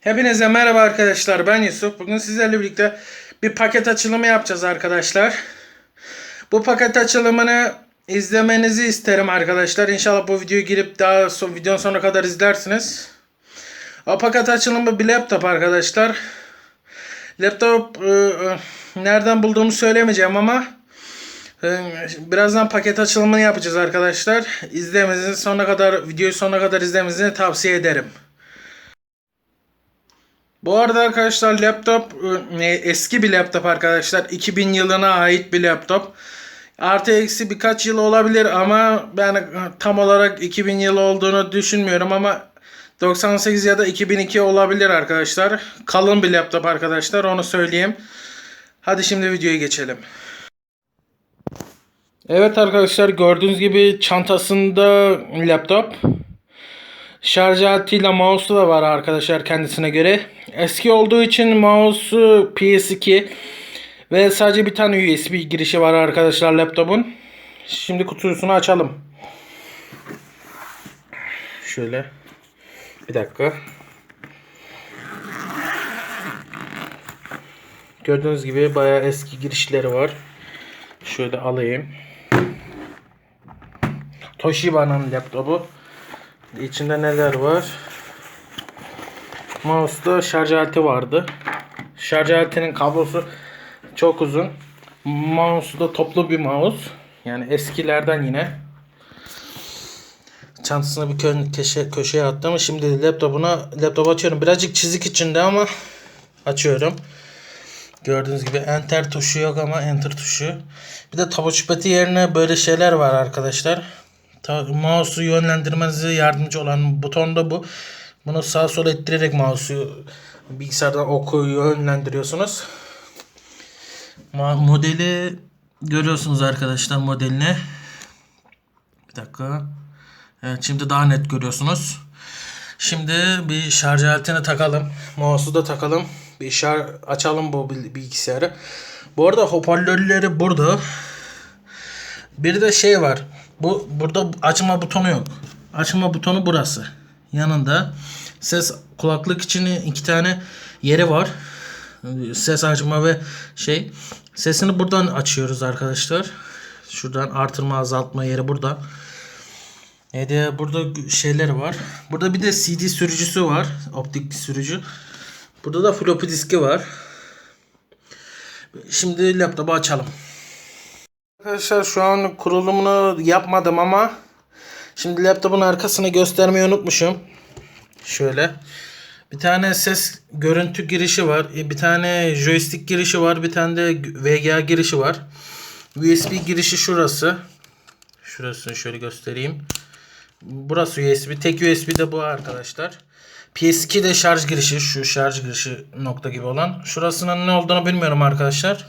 Hepinize merhaba arkadaşlar. Ben Yusuf. Bugün sizlerle birlikte bir paket açılımı yapacağız arkadaşlar. Bu paket açılımını izlemenizi isterim arkadaşlar. İnşallah bu videoyu girip daha son, videonun sonuna kadar izlersiniz. O paket açılımı bir laptop arkadaşlar. Laptop e, e, nereden bulduğumu söylemeyeceğim ama e, birazdan paket açılımını yapacağız arkadaşlar. İzlemenizi sonuna kadar videoyu sonuna kadar izlemenizi tavsiye ederim. Bu arada arkadaşlar laptop eski bir laptop arkadaşlar. 2000 yılına ait bir laptop. Artı eksi birkaç yıl olabilir ama ben tam olarak 2000 yıl olduğunu düşünmüyorum ama 98 ya da 2002 olabilir arkadaşlar. Kalın bir laptop arkadaşlar onu söyleyeyim. Hadi şimdi videoya geçelim. Evet arkadaşlar gördüğünüz gibi çantasında laptop. Şarj aletiyle mouse'u da var arkadaşlar kendisine göre. Eski olduğu için mouse'u PS2 ve sadece bir tane USB girişi var arkadaşlar laptopun. Şimdi kutusunu açalım. Şöyle. Bir dakika. Gördüğünüz gibi bayağı eski girişleri var. Şöyle alayım. Toshiba'nın laptopu. İçinde neler var? Mouse'da şarj aleti vardı. Şarj aletinin kablosu çok uzun. Mouse da toplu bir mouse. Yani eskilerden yine. Çantasına bir kö köşe köşeye attım. Şimdi laptopuna laptop açıyorum. Birazcık çizik içinde ama açıyorum. Gördüğünüz gibi enter tuşu yok ama enter tuşu. Bir de tabuçpeti yerine böyle şeyler var arkadaşlar. Mouse'u yönlendirmenize yardımcı olan buton da bu. Bunu sağ sola ettirerek mouse'u bilgisayardan oku yönlendiriyorsunuz. Ma- modeli görüyorsunuz arkadaşlar modelini. Bir dakika. Evet şimdi daha net görüyorsunuz. Şimdi bir şarj aletini takalım. Mouse'u da takalım. Bir şarj açalım bu bil- bilgisayarı. Bu arada hoparlörleri burada. Bir de şey var. Bu burada açma butonu yok. Açma butonu burası. Yanında ses kulaklık için iki tane yeri var. Ses açma ve şey. Sesini buradan açıyoruz arkadaşlar. Şuradan artırma azaltma yeri burada. E de burada şeyler var. Burada bir de CD sürücüsü var. Optik sürücü. Burada da floppy diski var. Şimdi laptopu açalım. Arkadaşlar şu an kurulumunu yapmadım ama şimdi laptopun arkasını göstermeyi unutmuşum. Şöyle. Bir tane ses görüntü girişi var. E, Bir tane joystick girişi var. Bir tane de VGA girişi var. USB girişi şurası. Şurasını şöyle göstereyim. Burası USB. Tek USB de bu arkadaşlar. PS2 de şarj girişi. Şu şarj girişi nokta gibi olan. Şurasının ne olduğunu bilmiyorum arkadaşlar.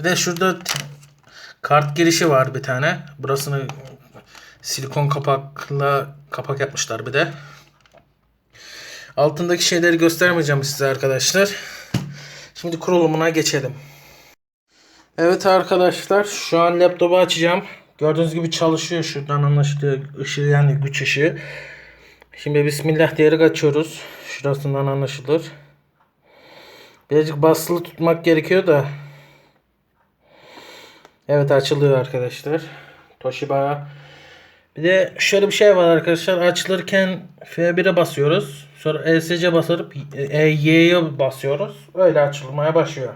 Bir de şurada kart girişi var bir tane. Burasını silikon kapakla kapak yapmışlar bir de. Altındaki şeyleri göstermeyeceğim size arkadaşlar. Şimdi kurulumuna geçelim. Evet arkadaşlar şu an laptopu açacağım. Gördüğünüz gibi çalışıyor şuradan anlaşılıyor ışığı yani güç ışığı. Şimdi bismillah diyerek açıyoruz. Şurasından anlaşılır. Birazcık basılı tutmak gerekiyor da. Evet açılıyor arkadaşlar. Toshiba. Bir de şöyle bir şey var arkadaşlar. Açılırken F1'e basıyoruz. Sonra ESC basıp EY'ye basıyoruz. Öyle açılmaya başlıyor.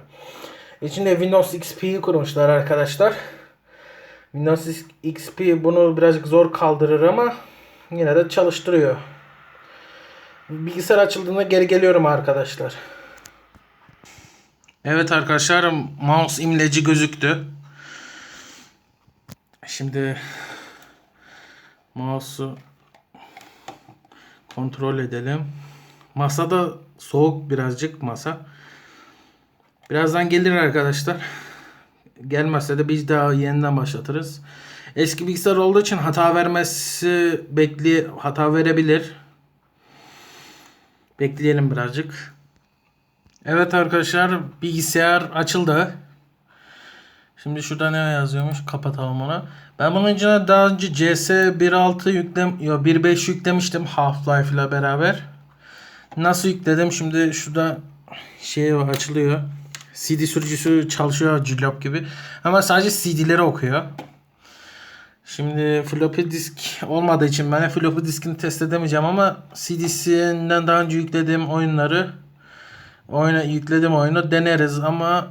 İçinde Windows XP'yi kurmuşlar arkadaşlar. Windows XP bunu birazcık zor kaldırır ama yine de çalıştırıyor. Bilgisayar açıldığında geri geliyorum arkadaşlar. Evet arkadaşlar mouse imleci gözüktü. Şimdi mouse'u kontrol edelim. Masada soğuk birazcık masa. Birazdan gelir arkadaşlar. Gelmezse de biz daha yeniden başlatırız. Eski bilgisayar olduğu için hata vermesi bekli hata verebilir. Bekleyelim birazcık. Evet arkadaşlar bilgisayar açıldı. Şimdi şurada ne yazıyormuş? Kapatalım onu. Ben bunun içine daha önce CS 1.6 yüklem, yo 1.5 yüklemiştim Half-Life ile beraber. Nasıl yükledim? Şimdi şurada şey açılıyor. CD sürücüsü çalışıyor cillop gibi. Ama sadece CD'leri okuyor. Şimdi floppy disk olmadığı için ben floppy diskini test edemeyeceğim ama CD'sinden daha önce yüklediğim oyunları oyuna yükledim oyunu deneriz ama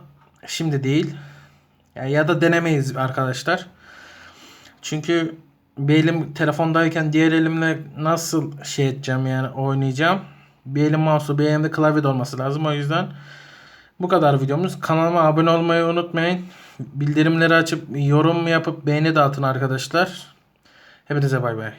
şimdi değil. Ya, ya da denemeyiz arkadaşlar. Çünkü bir elim telefondayken diğer elimle nasıl şey edeceğim yani oynayacağım. Bir elim mouse'u bir elimde klavye olması lazım. O yüzden bu kadar videomuz. Kanalıma abone olmayı unutmayın. Bildirimleri açıp yorum yapıp beğeni dağıtın arkadaşlar. Hepinize bay bay.